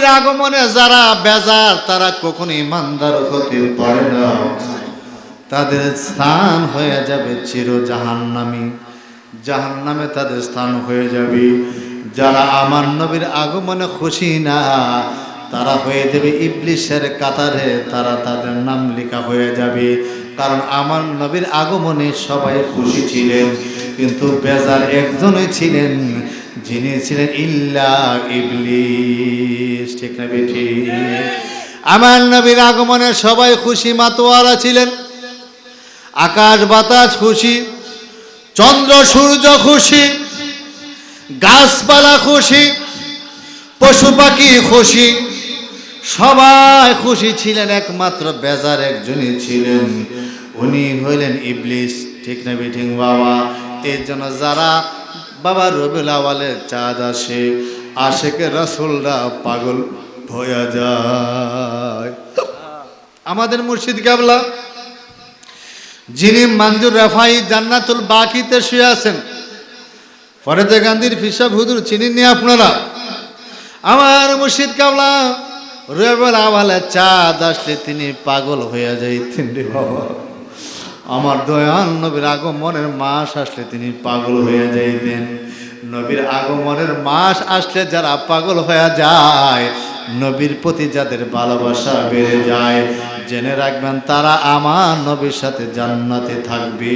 নবীর আগমনে যারা বেজার, তারা কখনো ইমানদার হতে পারে না। তাদের স্থান হয়ে যাবে চির জাহান্নামী জাহান্নামে তাদের স্থান হয়ে যাবে। যারা আমার নবীর আগমনে খুশি না, তারা হয়ে যাবে ইবলিশের কাতারে, তারা তাদের নাম লেখা হয়ে যাবে। কারণ আমার নবীর আগমনে সবাই খুশি ছিলেন, কিন্তু বেজার একজনই ছিলেন। যিনি ছিলেন ইল্লা ইবলিশ ঠিক না বেঠি আমার নবীর আগমনে সবাই খুশি মাতোয়ারা ছিলেন। আকাশ বাতাস খুশি চন্দ্র সূর্য খুশি গাছপালা খুশি পশু পাখি খুশি সবাই খুশি ছিলেন একমাত্র বেজার একজনই ছিলেন। উনি হইলেন ইবলিস। ঠিক না বিঠিং বাবা? এর জন্য যারা বাবা রবিউল আওয়ালের চাঁদ আসে, আশেকে রসুলরা পাগল হয়ে যায়। আমাদের মুর্শিদ কাবলা যিনি মানজুর রাফাই জান্নাতুল বাকিতে শুয়ে আছেন, ফরেদে গান্ধীর ফিসাব হুদুর চিনেননি আপনারা? আমার মুর্শিদ কাবলা রবিউল আওয়ালে চাঁদ আসলে তিনি পাগল হয়ে যাইতেন রে বাবা। আমার দয়াল নবীর আগমনের মাস আসলে তিনি পাগল হয়ে যাইতেন। নবীর আগমনের মাস আসলে যারা পাগল হয়ে যায়, নবীর প্রতি যাদের ভালোবাসা বেড়ে যায়, জেনে রাখবেন তারা আমার নবীর সাথে জান্নাতে থাকবে।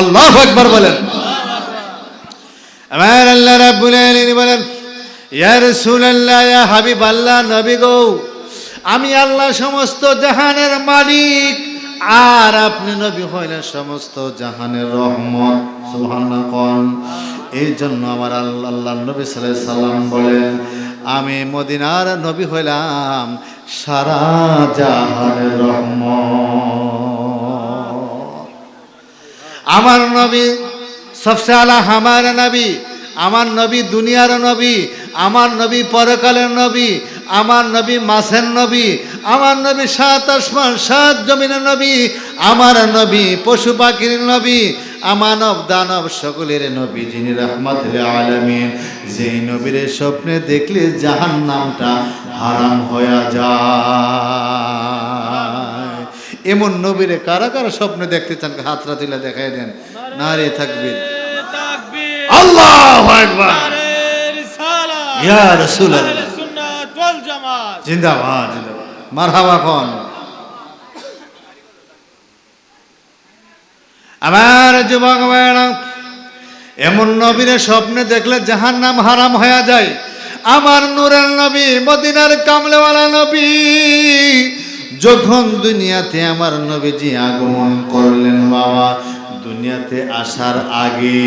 আল্লাহ একবার বলেন। আমার আল্লাহ রাব্বুল আলামিন বলেন, ইয়া রাসূলুল্লাহ, ইয়া হাবিব আল্লাহ নবী গো, আমি আল্লাহ সমস্ত জাহানের মালিক আর আপনি নবী হইলেন সমস্ত জাহানের রহমত কোন। এই জন্য আমার আল্লাহ আল্লাহ নবী আলাইহি সাল্লাম বলেন, আমি মদিনার নবী হইলাম সারা জাহানের রহমত। আমার নবী সবসে আলা আমার নবী আমার নবী দুনিয়ার নবী, আমার নবী পরকালের নবী আমার নবী মাসের নবী আমার নবী সাত আসমান সাত জমিনের নবী আমার নবী পশু পাখির নবী আমানব দানব সকলের নবী যিনি রহমত আলমিন। যেই নবীর স্বপ্নে দেখলে জাহান নামটা হারাম হয়ে যায়। এমন নবীরে কারা কারা স্বপ্নে দেখতে চান? হাতরা তুলে দেখাই দেন। না রে থাকবে আল্লাহ ইয়া ওয়াল জামাত জিন্দাবাদ। মারহাবা আমার যুবক এমন নবীর স্বপ্নে দেখলে জাহান নাম হারাম হয়ে যায়। আমার নূরের নবী, মদিনার কামলেওয়ালা নবী, যখন দুনিয়াতে আমার নবীজি আগমন করলেন বাবা, দুনিয়াতে আসার আগে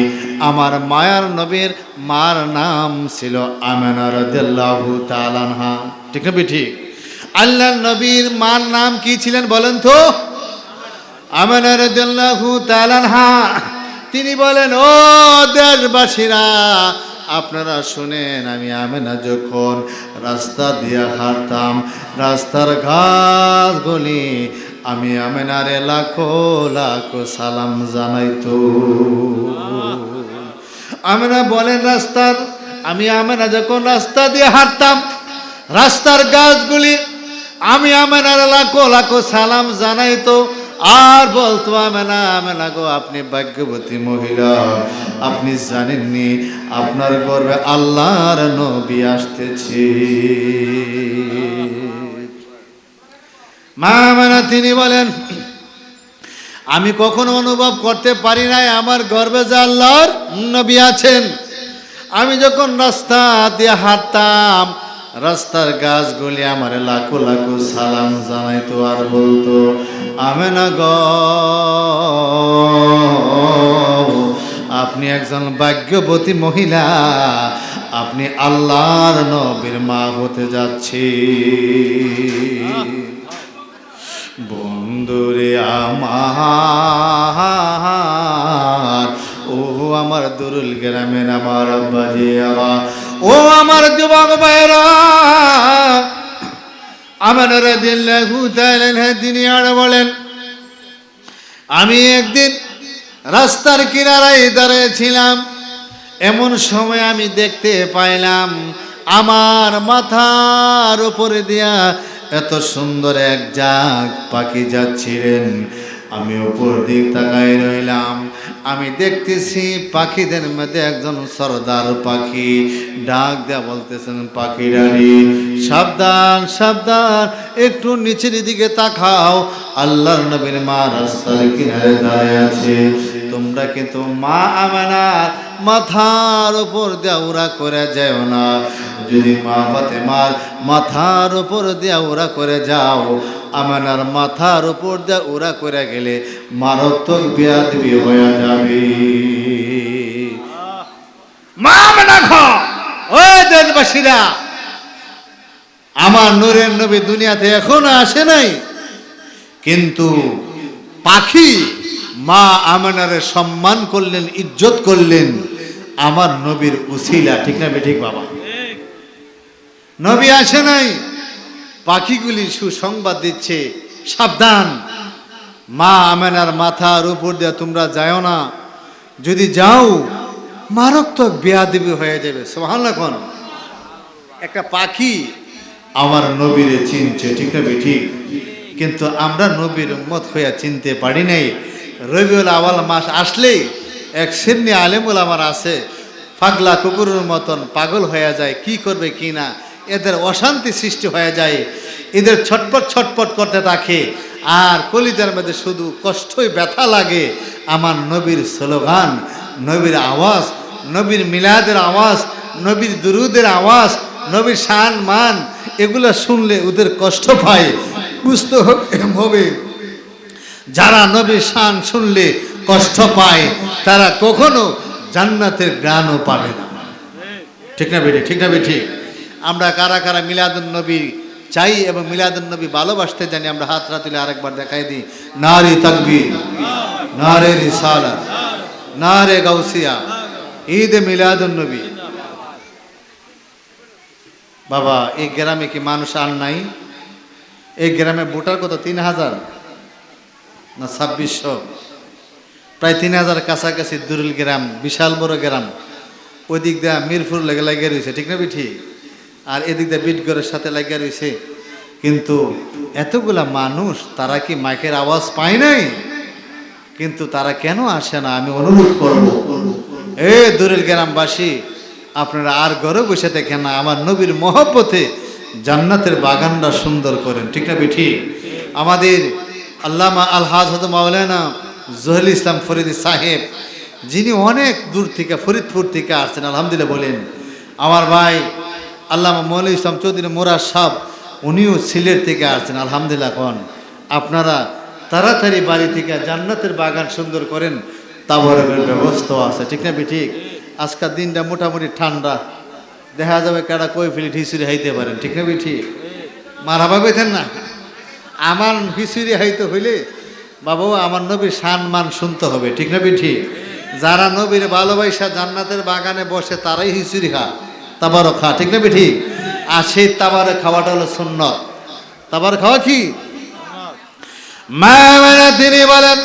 আমার মায়ার নবীর মার নাম ছিল আমেনার রাদিয়াল্লাহু তাআলা আনহা। ঠিক না ঠিক। আল্লাহ নবীর মার নাম কি ছিলেন বলেন তো? আনহা। তিনি বলেন, ও দেশবাসীরা, আপনারা শুনেন, আমি আমেনা যখন রাস্তা দিয়ে হাঁটতাম, রাস্তার ঘাস গলি আমি আমেনারে লাখো লাখো সালাম জানাইতো। আমেনা বলেন, রাস্তার, আমি আমেনা যখন রাস্তা দিয়ে হাঁটতাম রাস্তার গাছগুলি, আমি আমেনার লাখো লাখো সালাম জানাইতো আর বলতো আমেনা আমেনা গো, আপনি ভাগ্যবতী মহিলা, আপনি জানেননি, আপনার গর্বে আল্লাহর নবী আসতেছে। মা আমেনা, তিনি বলেন, আমি কখনো অনুভব করতে পারি নাই, আমার গর্বে যে আল্লাহর নবী আছেন। আমি যখন রাস্তা দিয়ে হাঁটতাম রাস্তার গাছগুলি আমার লাখো লাখো সালাম জানাইতো আর বলতো, আমেনা গ, আপনি একজন ভাগ্যবতী মহিলা, আপনি আল্লাহর নবীর মা হতে যাচ্ছি। বন্ধুরে আমার, ও আমার দুরুল গ্রামের আমার আব্বাজি আমার ও আমার যুবক আমার তিনি আর বলেন, আমি একদিন রাস্তার কিনারায় দাঁড়িয়েছিলাম, এমন সময় আমি দেখতে পাইলাম আমার মাথার উপরে দিয়া এত সুন্দর এক জাগ পাখি যাচ্ছিলেন। আমি উপর দিক তাকাই রইলাম। আমি দেখতেছি পাখিদের মধ্যে একজন সর্দার পাখি। ডাক দেয়া বলতেছেন, পাখি রানী, সাবধান সাবধান, একটু নিচের দিকে তাকাও। আল্লাহর নবীর মা রাস্তার কিনারে দাঁড়িয়ে আছে। তোমরা কিন্তু মা আমানার মাথার উপর উড়া করে যাও না। যদি মা ফাতেমার মাথার উপর উড়া করে যাও আমানার মাথার উপর দেওয়া উড়া করে গেলে মারাত্মক বিয়াদবি হয়ে যাবে। দেশবাসীরা আমার নূরের নবী দুনিয়াতে এখনও আসে নাই। কিন্তু পাখি মা আমানারে সম্মান করলেন ইজ্জত করলেন। আমার নবীর উসিলা ঠিক না ঠিক বাবা? নবী আসে নাই। পাখিগুলি সুসংবাদ দিচ্ছে, সাবধান। মা আমেনার মাথার উপর দিয়ে তোমরা যাও না। যদি যাও মারাত্মক বেয়াদেবী হয়ে যাবে। সোহান এখন একটা পাখি আমার নবীরে চিনছে, ঠিক না ঠিক কিন্তু আমরা নবীর মত হইয়া চিনতে পারি নাই। রবিউল আওয়াল মাস আসলেই এক সিন্নি আলেমুল আমার আছে, পাগলা কুকুরের মতন পাগল হয়ে যায়, কি করবে কি না? এদের অশান্তি সৃষ্টি হয়ে যায়। এদের ছটপট ছটপট করতে থাকে আর কলিতার মধ্যে শুধু কষ্টই ব্যথা লাগে। আমার নবীর স্লোগান, নবীর আওয়াজ, নবীর মিলাদের আওয়াজ, নবীর দুরুদের আওয়াজ, নবীর শান মান, এগুলো শুনলে ওদের কষ্ট পায়। বুঝতে হবে যারা নবীর শান শুনলে কষ্ট পায়, তারা কখনো জান্নাতের জ্ঞানও পাবে না। ঠিক না বেটি? ঠিক না বেটি? আমরা কারা কারা মিলাদুন নবী চাই এবং মিলাদুন নবী ভালোবাসতে জানি, আমরা হাত রাতুলে আরেকবার দেখাই দিই। নারী তাকবি নারে রিসালা, নারে গাউসিয়া, ঈদ মিলাদুন নবী। বাবা, এই গ্রামে কি মানুষ আর নাই? এই গ্রামে ভোটার কত? তিন হাজার? না, ছাব্বিশশো। প্রায় তিন হাজার কাছাকাছি দুরুল গ্রাম, বিশাল বড় গ্রাম। ওই দিক দিয়ে মিরপুর লেগে লাগিয়ে রয়েছে, ঠিক না, বিঠি? আর এদিক দিয়ে বিটগড়ের সাথে লাগিয়ে রয়েছে কিন্তু এতগুলা মানুষ, তারা কি মাইকের আওয়াজ পায় নাই? কিন্তু তারা কেন আসে না? আমি অনুরোধ করব। এ দুরুল গ্রামবাসী, আপনারা আর ঘরে বসে দেখেন না, আমার নবীর মহব্বতে জান্নাতের বাগানটা সুন্দর করেন। ঠিক না বিঠি? আমাদের আল্লামা আলহাজ হত মাওলানা জহুল ইসলাম ফরিদ সাহেব, যিনি অনেক দূর থেকে, ফরিদপুর থেকে আসছেন, আলহামদুলিল্লাহ বলেন, আমার ভাই আল্লামা মৌল ইসলাম চৌধুরী মোরা সাহ, উনিও সিলেট থেকে আসছেন, আলহামদুলিল্লাহ এখন। আপনারা তাড়াতাড়ি বাড়ি থেকে জান্নাতের বাগান সুন্দর করেন তাবরের ব্যবস্থা আছে, ঠিক না ঠিক আজকাল দিনটা মোটামুটি ঠান্ডা। দেখা যাবে কারা কই ফেলি ঢিসুরি হাইতে পারেন, ঠিক না ঠিক মারাবা কইতেন না? আমার খিচুড়ি হাইতে হইলে বাবু, আমার নবীর সান মান শুনতে হবে, ঠিক না ঠিক যারা নবীর ভালোবাসা জান্নাতের বাগানে বসে, তারাই খিচুড়ি খা তাবারও খা ঠিক না ঠিক আর সেই তাবারে খাওয়াটা হলো সুন্নত। তাবার খাওয়া কি তিনি বলেন,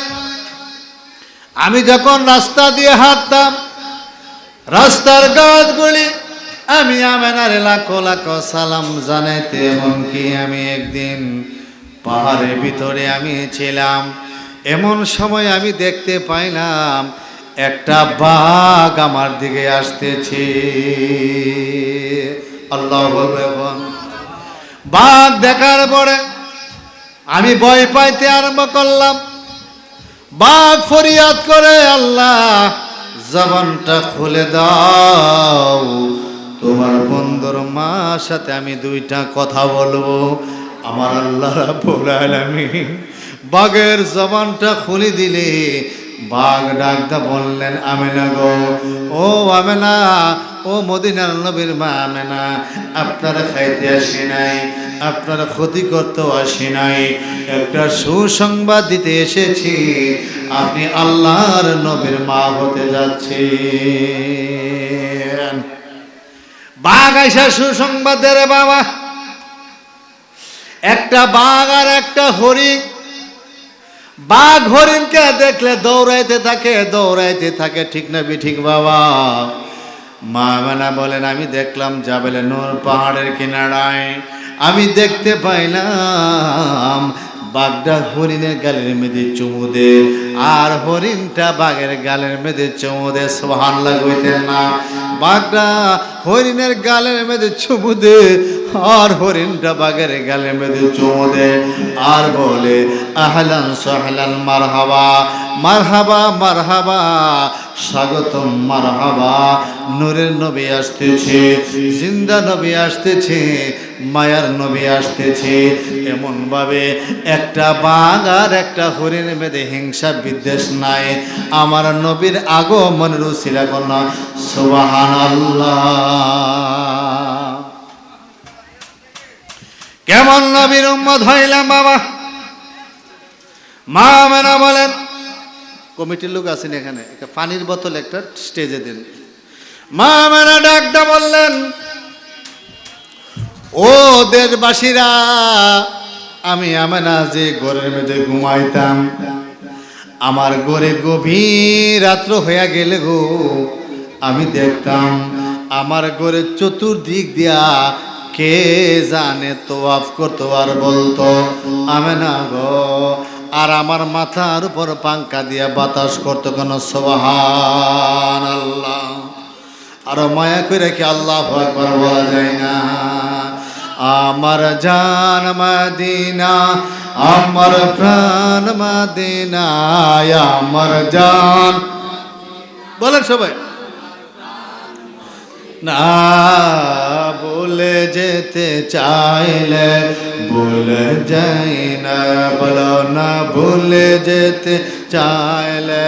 আমি যখন রাস্তা দিয়ে হাঁটতাম, রাস্তার গাছগুলি আমি আমেনার লাখো লাখো সালাম জানাইতে, এমনকি আমি একদিন পাহাড়ের ভিতরে আমি ছিলাম। এমন সময় আমি দেখতে পাইলাম একটা বাঘ আমার দিকে আসতেছে। আল্লাহ বাঘ দেখার পরে আমি ভয় পাইতে আরম্ভ করলাম। বাঘ ফরিয়াদ করে, আল্লাহ, জবানটা খুলে দাও। তোমার বন্ধুর মার সাথে আমি দুইটা কথা বলব। আমার আল্লাহ রাব্বুল আলামিন বাঘের জবানটা খুলে দিলে বাঘ ডাকটা বললেন, আমেনা গো, ও আমেনা, ও মদিনার নবীর মা আমেনা, আপনারা খাইতে আসি নাই, আপনারা ক্ষতি করতেও আসি নাই। একটা সুসংবাদ দিতে এসেছি, আপনি আল্লাহর নবীর মা হতে যাচ্ছি বাঘ আইসা সুসংবাদ দে রে বাবা। একটা বাঘ আর একটা হরিণ বাঘ হরিণকে দেখলে দৌড়াইতে থাকে দৌড়াইতে থাকে। ঠিক না ঠিক বাবা? মা মানা বলেন, আমি দেখলাম জাবেলে নূর পাহাড়ের কিনারায়, আমি দেখতে পাইলাম বাঘটা হরিণের গালের মেয়েদের চুমু দে, আর হরিণটা বাঘের গালের মেয়েদের চুমু দে। সোহান লাগাইতেন না বাঘটা হরিণের গালের মেয়েদের চুমু দে আর হরিণটা বাঘের গালের মেয়েদের চুমু দে আর বলে, আহলান সোহলান মারহাবা মারহাবা মারহাবা, স্বাগতম মারহাবা, নূরের নবী আসতেছে, জিন্দা নবী আসতেছে, মায়ার নবী আসতেছে। এমন ভাবে একটা বাঘ আর একটা হরিণ বেঁধে হিংসা বিদ্বেষ নাই। আমার নবীর আগমনের উসিলা কন্যা সুবাহান কেমন নবীর উম্মত হইলাম বাবা? মা মেনা বলেন, কমিটির লোক আছেন এখানে, একটা পানির বোতল একটা স্টেজে দিন। মা মেনা ডাকটা বললেন, ও দেশবাসীরা, আমি আমেনা যে ঘরের মধ্যে ঘুমাইতাম, আমার ঘরে গভীর রাত্র হইয়া গেলে গো আমি দেখতাম আমার ঘরে চতুর্দিক দিয়া কে জানে তোয়াফ করতো আর বলতো। আমি না গো, আর আমার মাথার উপর পাঙ্কা দিয়া বাতাস করতো কেন? সোহান আল্লাহ আরও মায়া করে কি আল্লাহ একবার বলা যায় না? আমার জান মাদিনা, আমার প্রাণ মাদিনা আমার জান বলেন সবাই। না বলে যেতে চাইলে ভুলে যাই না বলো না ভুলে যেতে চাইলে